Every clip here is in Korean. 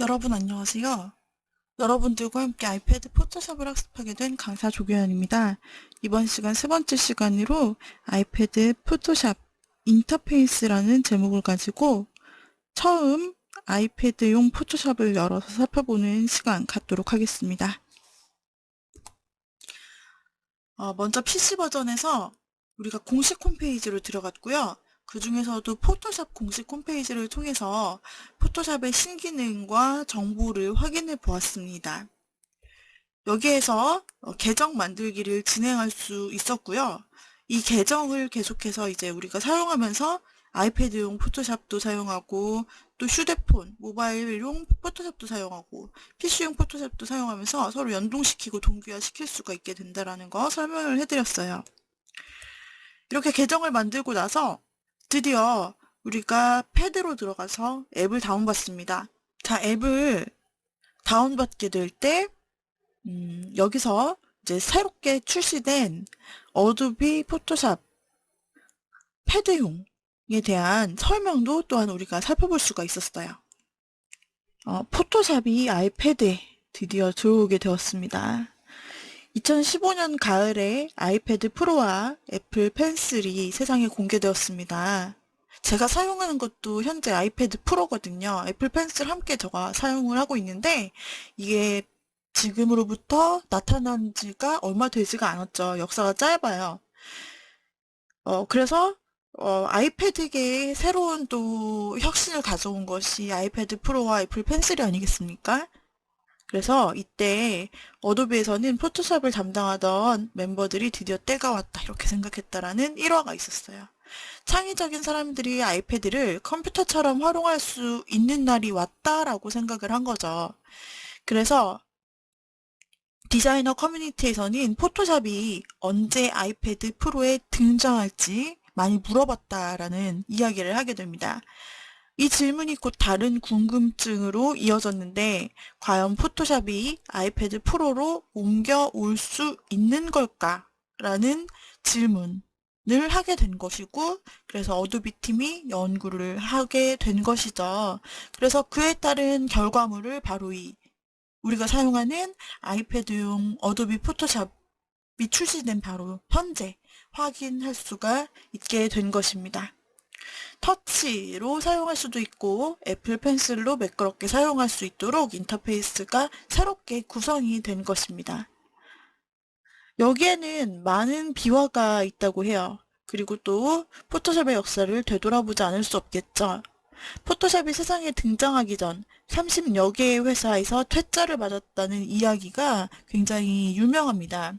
여러분 안녕하세요. 여러분들과 함께 아이패드 포토샵을 학습하게 된 강사 조교연입니다. 이번 시간 세 번째 시간으로 아이패드 포토샵 인터페이스라는 제목을 가지고 처음 아이패드용 포토샵을 열어서 살펴보는 시간 갖도록 하겠습니다. 어, 먼저 PC 버전에서 우리가 공식 홈페이지로 들어갔고요. 그 중에서도 포토샵 공식 홈페이지를 통해서 포토샵의 신기능과 정보를 확인해 보았습니다. 여기에서 어, 계정 만들기를 진행할 수 있었고요. 이 계정을 계속해서 이제 우리가 사용하면서 아이패드용 포토샵도 사용하고 또 휴대폰, 모바일용 포토샵도 사용하고 PC용 포토샵도 사용하면서 서로 연동시키고 동기화시킬 수가 있게 된다는 거 설명을 해드렸어요. 이렇게 계정을 만들고 나서 드디어 우리가 패드로 들어가서 앱을 다운받습니다. 자, 앱을 다운받게 될 때, 음, 여기서 이제 새롭게 출시된 어도비 포토샵 패드용에 대한 설명도 또한 우리가 살펴볼 수가 있었어요. 어, 포토샵이 아이패드에 드디어 들어오게 되었습니다. 2015년 가을에 아이패드 프로와 애플 펜슬이 세상에 공개되었습니다. 제가 사용하는 것도 현재 아이패드 프로거든요. 애플 펜슬 함께 제가 사용을 하고 있는데 이게 지금으로부터 나타난 지가 얼마 되지가 않았죠. 역사가 짧아요. 어, 그래서 어, 아이패드계에 새로운 또 혁신을 가져온 것이 아이패드 프로와 애플 펜슬이 아니겠습니까? 그래서 이때 어도비에서는 포토샵을 담당하던 멤버들이 드디어 때가 왔다 이렇게 생각했다라는 일화가 있었어요. 창의적인 사람들이 아이패드를 컴퓨터처럼 활용할 수 있는 날이 왔다라고 생각을 한 거죠. 그래서 디자이너 커뮤니티에서는 포토샵이 언제 아이패드 프로에 등장할지 많이 물어봤다라는 이야기를 하게 됩니다. 이 질문이 곧 다른 궁금증으로 이어졌는데 과연 포토샵이 아이패드 프로로 옮겨올 수 있는 걸까? 라는 질문을 하게 된 것이고 그래서 어도비 팀이 연구를 하게 된 것이죠. 그래서 그에 따른 결과물을 바로 이 우리가 사용하는 아이패드용 어도비 포토샵이 출시된 바로 현재 확인할 수가 있게 된 것입니다. 터치로 사용할 수도 있고 애플 펜슬로 매끄럽게 사용할 수 있도록 인터페이스가 새롭게 구성이 된 것입니다. 여기에는 많은 비화가 있다고 해요. 그리고 또 포토샵의 역사를 되돌아보지 않을 수 없겠죠. 포토샵이 세상에 등장하기 전 30여 개의 회사에서 퇴짜를 맞았다는 이야기가 굉장히 유명합니다.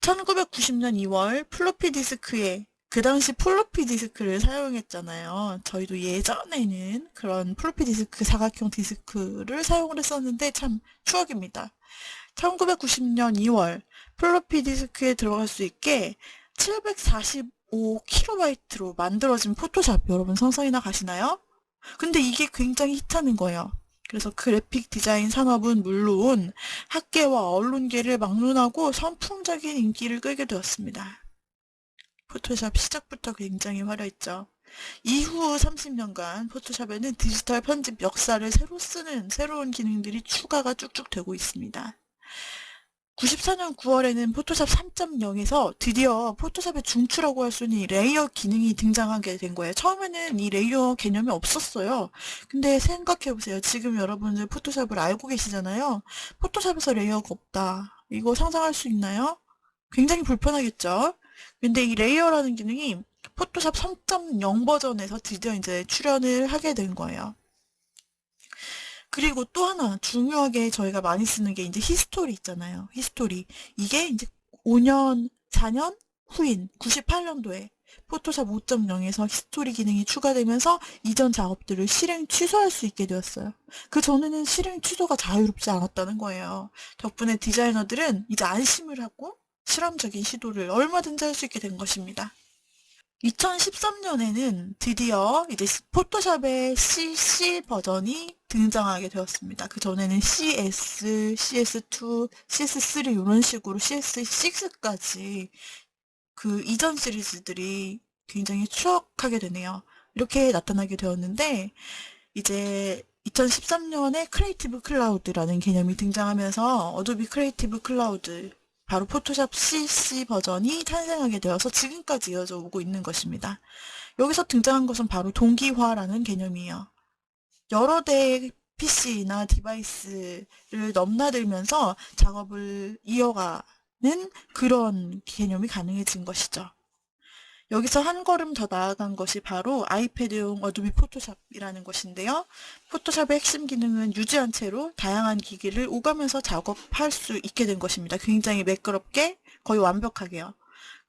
1990년 2월 플로피 디스크에 그 당시 플로피 디스크를 사용했잖아요. 저희도 예전에는 그런 플로피 디스크, 사각형 디스크를 사용을 했었는데 참 추억입니다. 1990년 2월 플로피 디스크에 들어갈 수 있게 745kb로 만들어진 포토샵 여러분 상상이나 가시나요? 근데 이게 굉장히 히트하는 거예요. 그래서 그래픽 디자인 산업은 물론 학계와 언론계를 막론하고 선풍적인 인기를 끌게 되었습니다. 포토샵 시작부터 굉장히 화려했죠. 이후 30년간 포토샵에는 디지털 편집 역사를 새로 쓰는 새로운 기능들이 추가가 쭉쭉 되고 있습니다. 94년 9월에는 포토샵 3.0에서 드디어 포토샵의 중추라고 할 수 있는 이 레이어 기능이 등장하게 된 거예요. 처음에는 이 레이어 개념이 없었어요. 근데 생각해보세요. 지금 여러분들 포토샵을 알고 계시잖아요. 포토샵에서 레이어가 없다. 이거 상상할 수 있나요? 굉장히 불편하겠죠? 근데 이 레이어라는 기능이 포토샵 3.0 버전에서 드디어 이제 출연을 하게 된 거예요. 그리고 또 하나 중요하게 저희가 많이 쓰는 게 이제 히스토리 있잖아요. 히스토리. 이게 이제 5년, 4년 후인 98년도에 포토샵 5.0에서 히스토리 기능이 추가되면서 이전 작업들을 실행 취소할 수 있게 되었어요. 그 전에는 실행 취소가 자유롭지 않았다는 거예요. 덕분에 디자이너들은 이제 안심을 하고 실험적인 시도를 얼마든지 할 수 있게 된 것입니다. 2013년에는 드디어 이제 포토샵의 CC 버전이 등장하게 되었습니다. 그 전에는 CS, CS2, CS3 이런 식으로 CS6까지 그 이전 시리즈들이 굉장히 추억하게 되네요. 이렇게 나타나게 되었는데 이제 2013년에 크리에이티브 클라우드라는 개념이 등장하면서 어도비 크리에이티브 클라우드 바로 포토샵 CC 버전이 탄생하게 되어서 지금까지 이어져 오고 있는 것입니다. 여기서 등장한 것은 바로 동기화라는 개념이에요. 여러 대의 PC나 디바이스를 넘나들면서 작업을 이어가는 그런 개념이 가능해진 것이죠. 여기서 한 걸음 더 나아간 것이 바로 아이패드용 어도비 포토샵이라는 것인데요. 포토샵의 핵심 기능은 유지한 채로 다양한 기기를 오가면서 작업할 수 있게 된 것입니다. 굉장히 매끄럽게 거의 완벽하게요.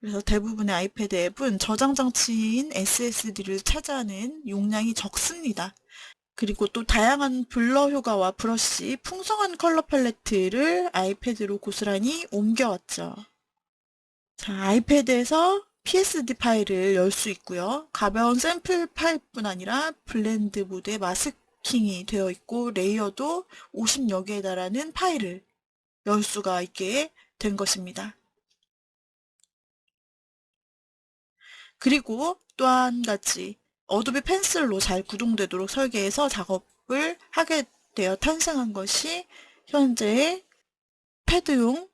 그래서 대부분의 아이패드 앱은 저장 장치인 SSD를 차지하는 용량이 적습니다. 그리고 또 다양한 블러 효과와 브러쉬, 풍성한 컬러 팔레트를 아이패드로 고스란히 옮겨왔죠. 자, 아이패드에서 PSD 파일을 열 수 있고요. 가벼운 샘플 파일뿐 아니라 블렌드 모드에 마스킹이 되어 있고 레이어도 50여 개에 달하는 파일을 열 수가 있게 된 것입니다. 그리고 또한 가지 어도비 펜슬로 잘 구동되도록 설계해서 작업을 하게 되어 탄생한 것이 현재의 패드용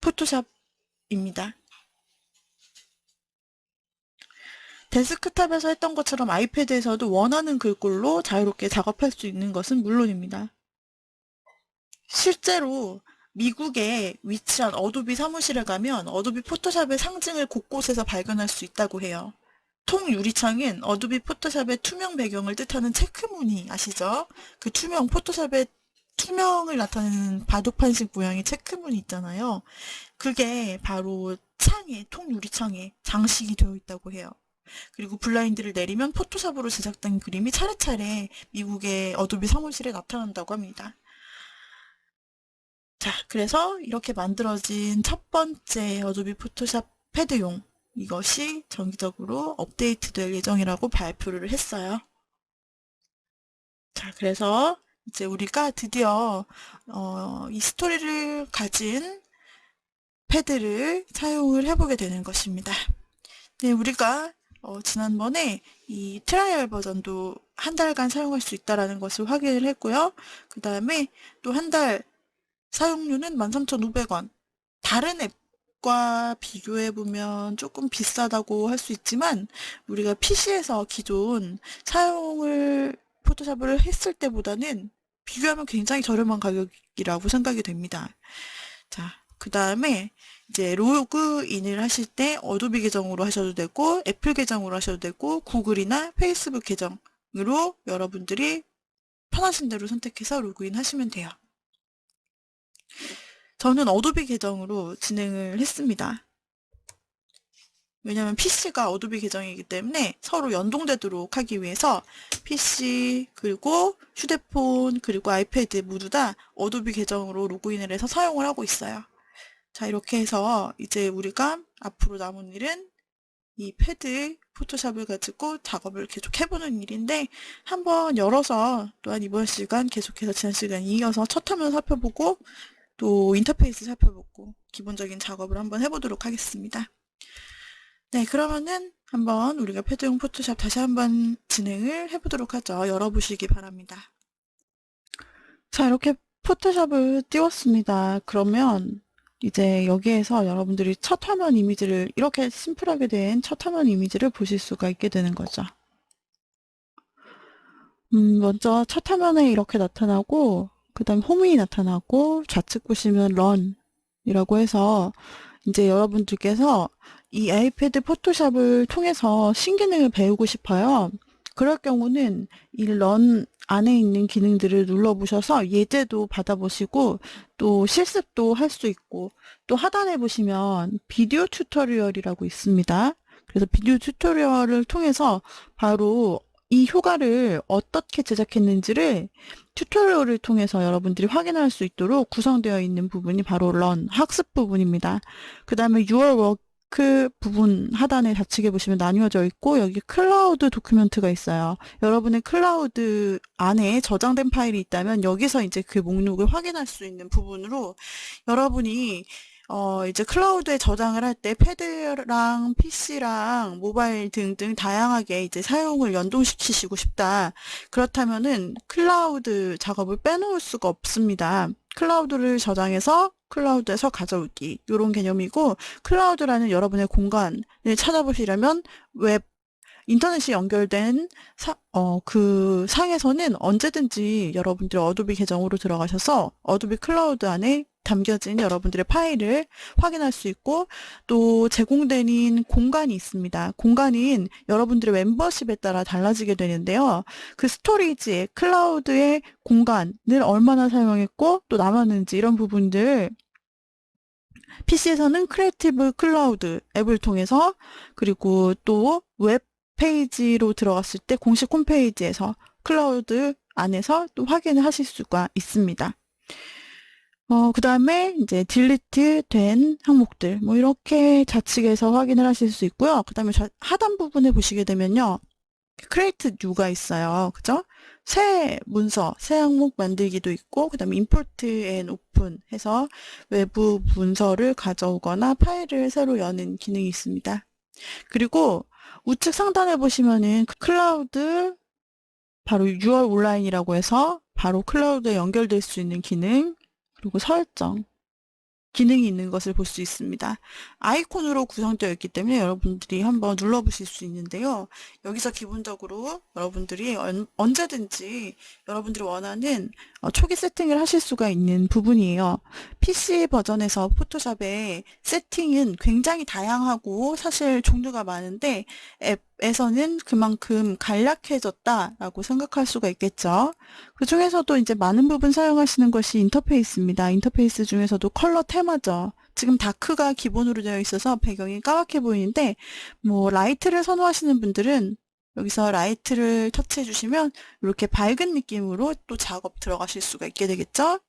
포토샵입니다. 데스크탑에서 했던 것처럼 아이패드에서도 원하는 글꼴로 자유롭게 작업할 수 있는 것은 물론입니다. 실제로 미국에 위치한 어도비 사무실에 가면 어도비 포토샵의 상징을 곳곳에서 발견할 수 있다고 해요. 통 유리창엔 어도비 포토샵의 투명 배경을 뜻하는 체크무늬 아시죠? 그 투명 포토샵의 투명을 나타내는 바둑판식 모양의 체크무늬 있잖아요. 그게 바로 창에, 통 유리창에 장식이 되어 있다고 해요. 그리고 블라인드를 내리면 포토샵으로 제작된 그림이 차례차례 미국의 어도비 사무실에 나타난다고 합니다. 자, 그래서 이렇게 만들어진 첫 번째 어도비 포토샵 패드용 이것이 정기적으로 업데이트될 예정이라고 발표를 했어요. 자, 그래서 이제 우리가 드디어 어, 이 스토리를 가진 패드를 사용을 해보게 되는 것입니다. 네, 우리가 어, 지난번에 이 트라이얼 버전도 한 달간 사용할 수 있다라는 것을 확인을 했고요. 그 다음에 또 한 달 사용료는 13,500원. 다른 앱과 비교해보면 조금 비싸다고 할 수 있지만 우리가 PC에서 기존 사용을 포토샵을 했을 때보다는 비교하면 굉장히 저렴한 가격이라고 생각이 됩니다. 자, 그 다음에 이제 로그인을 하실 때 어도비 계정으로 하셔도 되고 애플 계정으로 하셔도 되고 구글이나 페이스북 계정으로 여러분들이 편하신 대로 선택해서 로그인 하시면 돼요. 저는 어도비 계정으로 진행을 했습니다. 왜냐면 PC가 어도비 계정이기 때문에 서로 연동되도록 하기 위해서 PC 그리고 휴대폰 그리고 아이패드 모두 다 어도비 계정으로 로그인을 해서 사용을 하고 있어요. 자 이렇게 해서 이제 우리가 앞으로 남은 일은 이 패드 포토샵을 가지고 작업을 계속 해보는 일인데 한번 열어서 또한 이번 시간 계속해서 지난 시간 이어서 첫 화면 살펴보고 또 인터페이스 살펴보고 기본적인 작업을 한번 해보도록 하겠습니다. 네, 그러면은 한번 우리가 패드용 포토샵 다시 한번 진행을 해보도록 하죠. 열어보시기 바랍니다. 자, 이렇게 포토샵을 띄웠습니다. 그러면 이제 여기에서 여러분들이 첫 화면 이미지를 이렇게 심플하게 된 첫 화면 이미지를 보실 수가 있게 되는 거죠. 음, 먼저 첫 화면에 이렇게 나타나고 그 다음 홈이 나타나고 좌측 보시면 런이라고 해서 이제 여러분들께서 이 아이패드 포토샵을 통해서 신기능을 배우고 싶어요. 그럴 경우는 이 런 안에 있는 기능들을 눌러보셔서 예제도 받아보시고 또 실습도 할 수 있고 또 하단에 보시면 비디오 튜토리얼이라고 있습니다. 그래서 비디오 튜토리얼을 통해서 바로 이 효과를 어떻게 제작했는지를 튜토리얼을 통해서 여러분들이 확인할 수 있도록 구성되어 있는 부분이 바로 런, 학습 부분입니다. 그 다음에 Your Work 그 부분 하단에 좌측에 보시면 나뉘어져 있고 여기 클라우드 도큐멘트가 있어요. 여러분의 클라우드 안에 저장된 파일이 있다면 여기서 이제 그 목록을 확인할 수 있는 부분으로 여러분이 어, 이제 클라우드에 저장을 할 때 패드랑 PC랑 모바일 등등 다양하게 이제 사용을 연동시키시고 싶다. 그렇다면은 클라우드 작업을 빼놓을 수가 없습니다. 클라우드를 저장해서 클라우드에서 가져오기. 이런 개념이고, 클라우드라는 여러분의 공간을 찾아보시려면 웹, 인터넷이 연결된 사, 어, 그 상에서는 언제든지 여러분들이 어도비 계정으로 들어가셔서 어도비 클라우드 안에 담겨진 여러분들의 파일을 확인할 수 있고 또 제공되는 공간이 있습니다. 공간인 여러분들의 멤버십에 따라 달라지게 되는데요. 그 스토리지의 클라우드의 공간을 얼마나 사용했고 또 남았는지 이런 부분들 PC에서는 크리에이티브 클라우드 앱을 통해서 그리고 또 웹 페이지로 들어갔을 때 공식 홈페이지에서 클라우드 안에서 또 확인을 하실 수가 있습니다. 어, 그 다음에 이제 딜리트 된 항목들, 뭐 이렇게 좌측에서 확인을 하실 수 있고요. 그 다음에 하단 부분에 보시게 되면요. create new가 있어요. 그죠? 새 문서, 새 항목 만들기도 있고, 그 다음에 import and open 해서 외부 문서를 가져오거나 파일을 새로 여는 기능이 있습니다. 그리고 우측 상단에 보시면은 클라우드 바로 6월 온라인이라고 해서 바로 클라우드에 연결될 수 있는 기능 그리고 설정 기능이 있는 것을 볼 수 있습니다. 아이콘으로 구성되어 있기 때문에 여러분들이 한번 눌러보실 수 있는데요. 여기서 기본적으로 여러분들이 언제든지 여러분들이 원하는 어, 초기 세팅을 하실 수가 있는 부분이에요. PC 버전에서 포토샵의 세팅은 굉장히 다양하고 사실 종류가 많은데 앱에서는 그만큼 간략해졌다라고 생각할 수가 있겠죠. 그 중에서도 이제 많은 부분 사용하시는 것이 인터페이스입니다. 인터페이스 중에서도 컬러 테마죠. 지금 다크가 기본으로 되어 있어서 배경이 까맣게 보이는데 뭐 라이트를 선호하시는 분들은 여기서 라이트를 터치해 주시면 이렇게 밝은 느낌으로 또 작업 들어가실 수가 있게 되겠죠?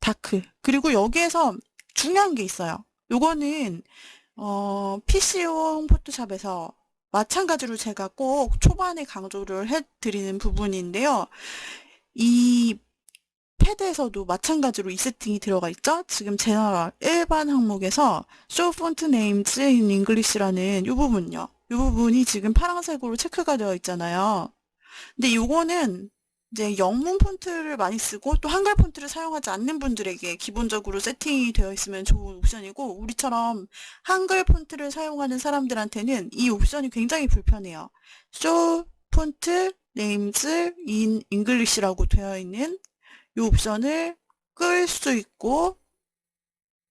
다크. 그리고 여기에서 중요한 게 있어요. 요거는 어, PC용 포토샵에서 마찬가지로 제가 꼭 초반에 강조를 해드리는 부분인데요. 이 패드에서도 마찬가지로 이 세팅이 들어가 있죠? 지금 제너럴 일반 항목에서 Show Font Names in English라는 이 부분요. 이 부분이 지금 파란색으로 체크가 되어 있잖아요. 근데 이거는 이제 영문 폰트를 많이 쓰고 또 한글 폰트를 사용하지 않는 분들에게 기본적으로 세팅이 되어 있으면 좋은 옵션이고 우리처럼 한글 폰트를 사용하는 사람들한테는 이 옵션이 굉장히 불편해요. Show Font Names in English라고 되어 있는 이 옵션을 끌 수 있고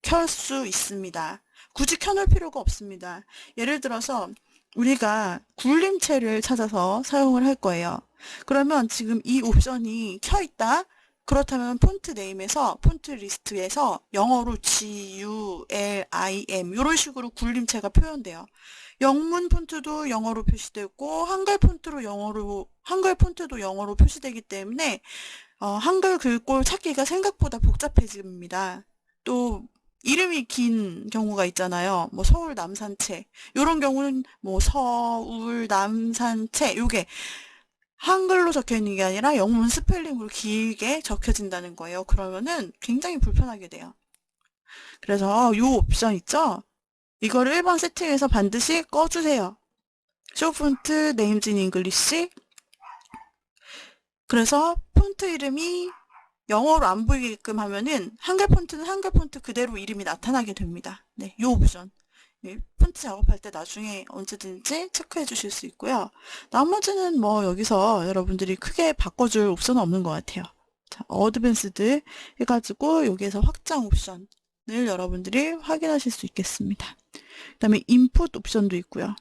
켤 수 있습니다. 굳이 켜놓을 필요가 없습니다. 예를 들어서 우리가 굴림체를 찾아서 사용을 할 거예요. 그러면 지금 이 옵션이 켜 있다. 그렇다면 폰트 네임에서 폰트 리스트에서 영어로 G, U, L, I, M 이런 식으로 굴림체가 표현돼요. 영문 폰트도 영어로 표시되고 한글 폰트로 영어로 한글 폰트도 영어로 표시되기 때문에 어, 한글 글꼴 찾기가 생각보다 복잡해집니다. 또 이름이 긴 경우가 있잖아요. 뭐 서울 남산체 이런 경우는 뭐 서울 남산체 요게 한글로 적혀 있는 게 아니라 영문 스펠링으로 길게 적혀진다는 거예요. 그러면은 굉장히 불편하게 돼요. 그래서 이 옵션 있죠? 이거를 1번 세팅해서 반드시 꺼주세요. 쇼 폰트 네임즈 인 잉글리시 그래서 폰트 이름이 영어로 안 보이게끔 하면은 한글 폰트는 한글 폰트 그대로 이름이 나타나게 됩니다. 네, 이 옵션. 폰트 작업할 때 나중에 언제든지 체크해 주실 수 있고요. 나머지는 뭐 여기서 여러분들이 크게 바꿔줄 옵션은 없는 것 같아요. 자, 어드밴스드 해가지고 여기에서 확장 옵션을 여러분들이 확인하실 수 있겠습니다. 그 다음에 인풋 옵션도 있고요.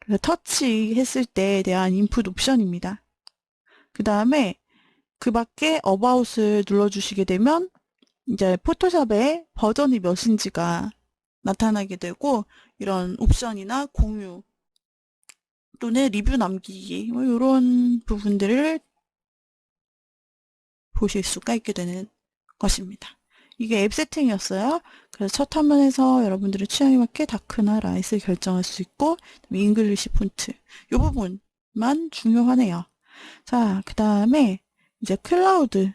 그래서 터치 했을 때에 대한 인풋 옵션입니다. 그 다음에 그 밖에 어바웃을 눌러주시게 되면 이제 포토샵의 버전이 몇인지가 나타나게 되고 이런 옵션이나 공유 또는 리뷰 남기기 뭐 이런 부분들을 보실 수가 있게 되는 것입니다. 이게 앱 세팅이었어요. 그래서 첫 화면에서 여러분들의 취향에 맞게 다크나 라이트를 결정할 수 있고 잉글리시 폰트 이 부분만 중요하네요. 자, 그 다음에 이제 클라우드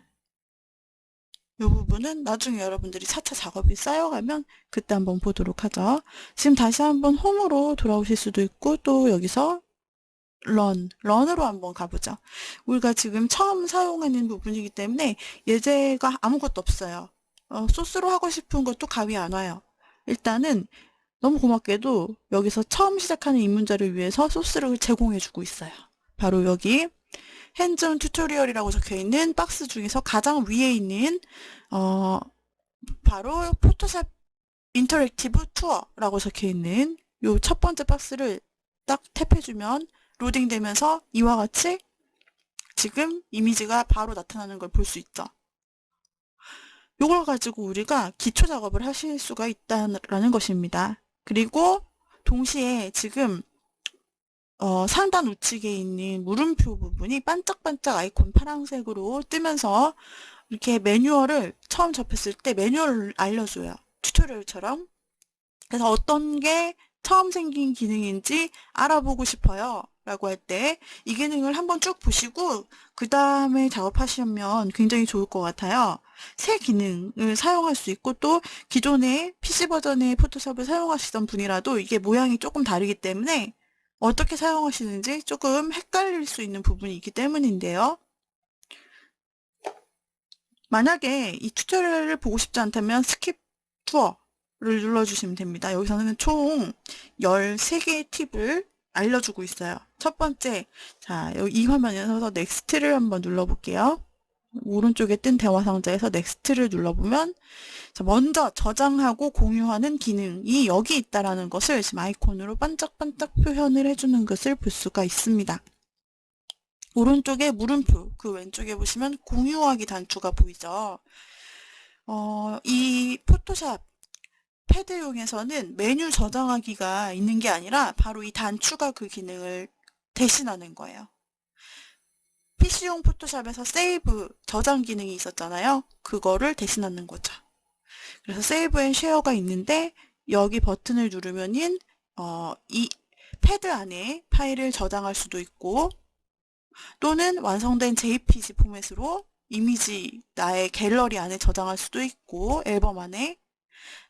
이 부분은 나중에 여러분들이 차차 작업이 쌓여가면 그때 한번 보도록 하죠. 지금 다시 한번 홈으로 돌아오실 수도 있고 또 여기서 런, 런으로 한번 가보죠. 우리가 지금 처음 사용하는 부분이기 때문에 예제가 아무것도 없어요. 어, 소스로 하고 싶은 것도 감이 안 와요. 일단은 너무 고맙게도 여기서 처음 시작하는 입문자를 위해서 소스를 제공해주고 있어요. 바로 여기 핸즈온 튜토리얼이라고 적혀있는 박스 중에서 가장 위에 있는 어, 바로 포토샵 인터랙티브 투어라고 적혀있는 요 첫 번째 박스를 딱 탭해주면 로딩되면서 이와 같이 지금 이미지가 바로 나타나는 걸 볼 수 있죠. 요걸 가지고 우리가 기초 작업을 하실 수가 있다는 것입니다. 그리고 동시에 지금 어, 상단 우측에 있는 물음표 부분이 반짝반짝 아이콘 파란색으로 뜨면서 이렇게 매뉴얼을 처음 접했을 때 매뉴얼을 알려줘요. 튜토리얼처럼. 그래서 어떤 게 처음 생긴 기능인지 알아보고 싶어요. 라고 할 때 이 기능을 한번 쭉 보시고 그 다음에 작업하시면 굉장히 좋을 것 같아요. 새 기능을 사용할 수 있고 또 기존의 PC 버전의 포토샵을 사용하시던 분이라도 이게 모양이 조금 다르기 때문에 어떻게 사용하시는지 조금 헷갈릴 수 있는 부분이 있기 때문인데요. 만약에 이 튜토리얼을 보고 싶지 않다면 스킵 투어를 눌러주시면 됩니다. 여기서는 총 13개의 팁을 알려주고 있어요. 첫 번째, 자, 이 화면에서 넥스트를 한번 눌러볼게요. 오른쪽에 뜬 대화 상자에서 넥스트를 눌러보면 자, 먼저 저장하고 공유하는 기능이 여기 있다라는 것을 지금 아이콘으로 반짝반짝 표현을 해주는 것을 볼 수가 있습니다. 오른쪽에 물음표, 그 왼쪽에 보시면 공유하기 단추가 보이죠. 어, 이 포토샵 패드용에서는 메뉴 저장하기가 있는 게 아니라 바로 이 단추가 그 기능을 대신하는 거예요. PC용 포토샵에서 세이브 저장 기능이 있었잖아요. 그거를 대신하는 거죠. 그래서 세이브 앤 쉐어가 있는데 여기 버튼을 누르면은 어, 이 패드 안에 파일을 저장할 수도 있고 또는 완성된 JPG 포맷으로 이미지 나의 갤러리 안에 저장할 수도 있고 앨범 안에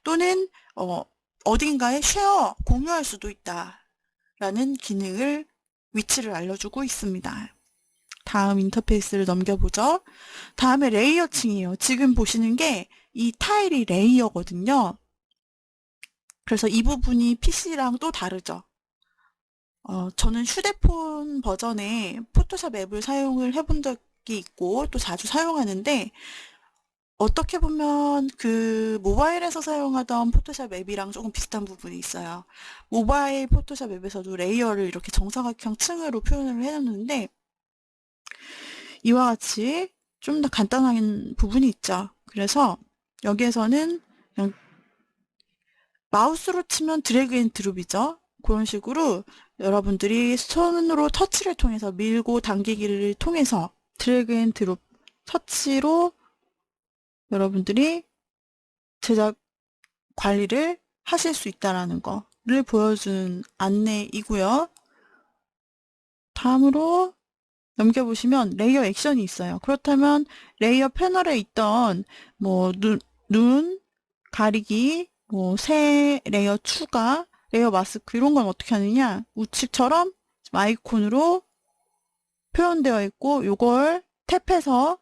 또는 어, 어딘가에 쉐어 공유할 수도 있다 라는 기능을 위치를 알려주고 있습니다. 다음 인터페이스를 넘겨보죠. 다음에 레이어 층이에요. 지금 보시는 게 이 타일이 레이어거든요. 그래서 이 부분이 PC랑 또 다르죠. 어, 저는 휴대폰 버전의 포토샵 앱을 사용을 해본 적이 있고 또 자주 사용하는데 어떻게 보면 그 모바일에서 사용하던 포토샵 앱이랑 조금 비슷한 부분이 있어요. 모바일 포토샵 앱에서도 레이어를 이렇게 정사각형 층으로 표현을 해놨는데 이와 같이 좀 더 간단한 부분이 있죠. 그래서 여기에서는 그냥 마우스로 치면 드래그 앤 드롭이죠. 그런 식으로 여러분들이 손으로 터치를 통해서 밀고 당기기를 통해서 드래그 앤 드롭 터치로 여러분들이 제작 관리를 하실 수 있다라는 거를 보여주는 안내이고요. 다음으로 넘겨보시면 레이어 액션이 있어요. 그렇다면 레이어 패널에 있던 뭐 눈, 눈 가리기, 뭐 새 레이어 추가, 레이어 마스크 이런 건 어떻게 하느냐 우측처럼 아이콘으로 표현되어 있고 이걸 탭해서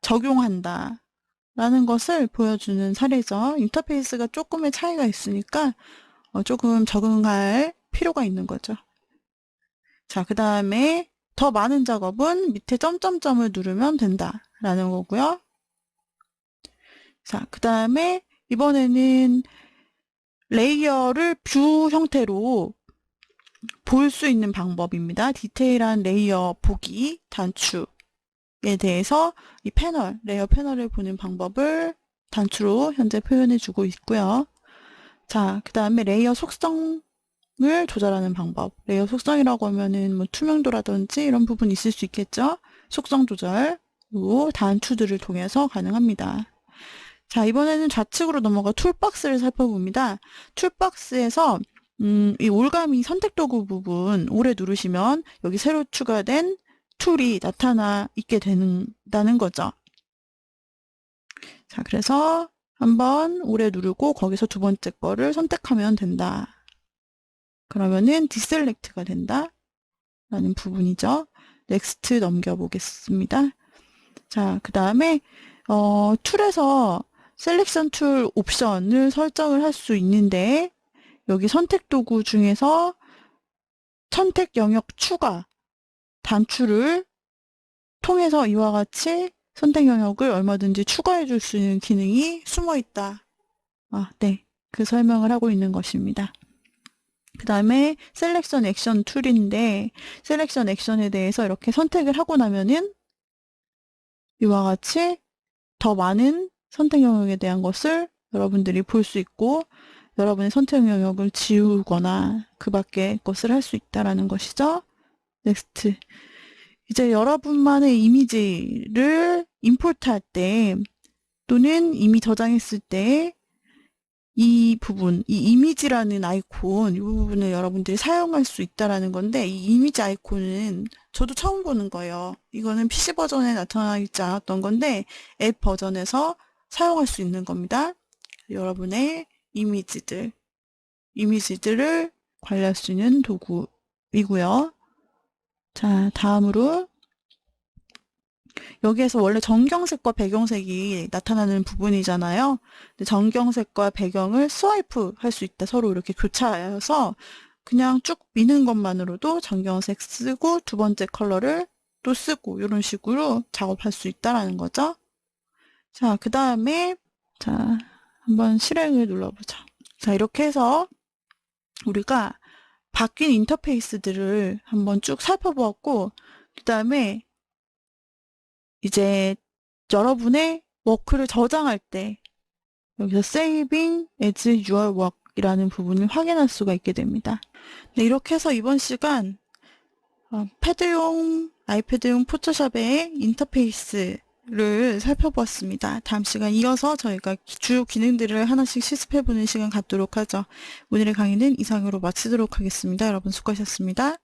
적용한다 라는 것을 보여주는 사례죠. 인터페이스가 조금의 차이가 있으니까 어, 조금 적응할 필요가 있는 거죠. 자, 그 다음에 더 많은 작업은 밑에 점점점을 누르면 된다라는 거고요. 자, 그 다음에 이번에는 레이어를 뷰 형태로 볼 수 있는 방법입니다. 디테일한 레이어 보기 단추에 대해서 이 패널, 레이어 패널을 보는 방법을 단추로 현재 표현해 주고 있고요. 자, 그 다음에 레이어 속성 을 조절하는 방법. 레이어 속성이라고 하면은 뭐 투명도라든지 이런 부분이 있을 수 있겠죠. 속성 조절, 로 단추들을 통해서 가능합니다. 자, 이번에는 좌측으로 넘어가 툴박스를 살펴봅니다. 툴박스에서 음, 이 올가미 선택 도구 부분 오래 누르시면 여기 새로 추가된 툴이 나타나 있게 된다는 거죠. 자, 그래서 한번 오래 누르고 거기서 두 번째 거를 선택하면 된다. 그러면은 디셀렉트가 된다. 라는 부분이죠. 넥스트 넘겨보겠습니다. 자, 그 다음에 어, 툴에서 셀렉션 툴 옵션을 설정을 할 수 있는데 여기 선택 도구 중에서 선택 영역 추가 단추를 통해서 이와 같이 선택 영역을 얼마든지 추가해 줄 수 있는 기능이 숨어 있다. 아, 네. 그 설명을 하고 있는 것입니다. 그 다음에 셀렉션 액션 툴인데 셀렉션 액션에 대해서 이렇게 선택을 하고 나면은 이와 같이 더 많은 선택 영역에 대한 것을 여러분들이 볼 수 있고 여러분의 선택 영역을 지우거나 그 밖의 것을 할 수 있다라는 것이죠. 넥스트. 이제 여러분만의 이미지를 임포트할 때 또는 이미 저장했을 때 이 부분, 이 이미지라는 아이콘, 이 부분을 여러분들이 사용할 수 있다라는 건데, 이 이미지 아이콘은 저도 처음 보는 거예요. 이거는 PC 버전에 나타나 있지 않았던 건데, 앱 버전에서 사용할 수 있는 겁니다. 여러분의 이미지들, 이미지들을 관리할 수 있는 도구이고요. 자, 다음으로 여기에서 원래 정경색과 배경색이 나타나는 부분이잖아요. 정경색과 배경을 스와이프 할 수 있다. 서로 이렇게 교차하여서 그냥 쭉 미는 것만으로도 정경색 쓰고 두 번째 컬러를 또 쓰고 이런 식으로 작업할 수 있다라는 거죠. 자, 그 다음에 자, 한번 실행을 눌러보자. 자, 이렇게 해서 우리가 바뀐 인터페이스들을 한번 쭉 살펴보았고, 그 다음에 이제 여러분의 워크를 저장할 때 여기서 saving as your work 이라는 부분을 확인할 수가 있게 됩니다. 네, 이렇게 해서 이번 시간 어, 패드용, 아이패드용 포토샵의 인터페이스를 살펴보았습니다. 다음 시간 이어서 저희가 주요 기능들을 하나씩 실습해보는 시간 갖도록 하죠. 오늘의 강의는 이상으로 마치도록 하겠습니다. 여러분 수고하셨습니다.